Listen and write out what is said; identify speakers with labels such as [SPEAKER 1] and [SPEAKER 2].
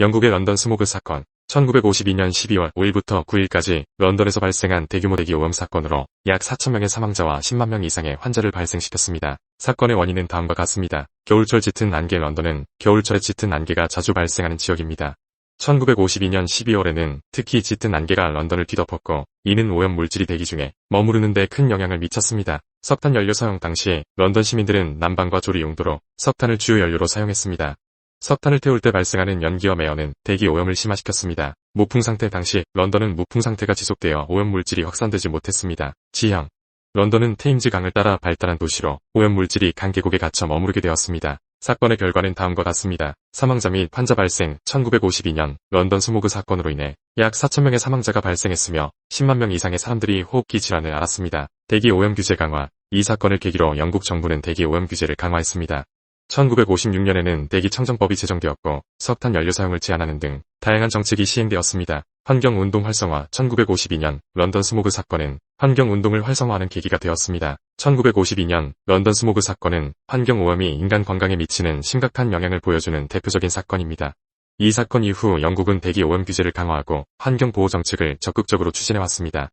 [SPEAKER 1] 영국의 런던 스모그 사건 1952년 12월 5일부터 9일까지 런던에서 발생한 대규모 대기 오염 사건으로 약 4천명의 사망자와 10만 명 이상의 환자를 발생시켰습니다. 사건의 원인은 다음과 같습니다. 겨울철 짙은 안개 런던은 겨울철에 짙은 안개가 자주 발생하는 지역입니다. 1952년 12월에는 특히 짙은 안개가 런던을 뒤덮었고 이는 오염 물질이 대기 중에 머무르는 데 큰 영향을 미쳤습니다. 석탄 연료 사용 당시 런던 시민들은 난방과 조리 용도로 석탄을 주요 연료로 사용했습니다. 석탄을 태울 때 발생하는 연기와 매연은 대기 오염을 심화시켰습니다. 무풍 상태 당시 런던은 무풍 상태가 지속되어 오염 물질이 확산되지 못했습니다. 지형 런던은 테임즈 강을 따라 발달한 도시로 오염 물질이 강 계곡에 갇혀 머무르게 되었습니다. 사건의 결과는 다음과 같습니다. 사망자 및 환자 발생 1952년 런던 스모그 사건으로 인해 약 4천명의 사망자가 발생했으며 10만 명 이상의 사람들이 호흡기 질환을 앓았습니다. 대기 오염 규제 강화 이 사건을 계기로 영국 정부는 대기 오염 규제를 강화했습니다. 1956년에는 대기 청정법이 제정되었고 석탄 연료 사용을 제한하는 등 다양한 정책이 시행되었습니다. 환경운동 활성화 1952년 런던 스모그 사건은 환경운동을 활성화하는 계기가 되었습니다. 1952년 런던 스모그 사건은 환경오염이 인간 건강에 미치는 심각한 영향을 보여주는 대표적인 사건입니다. 이 사건 이후 영국은 대기 오염 규제를 강화하고 환경보호 정책을 적극적으로 추진해왔습니다.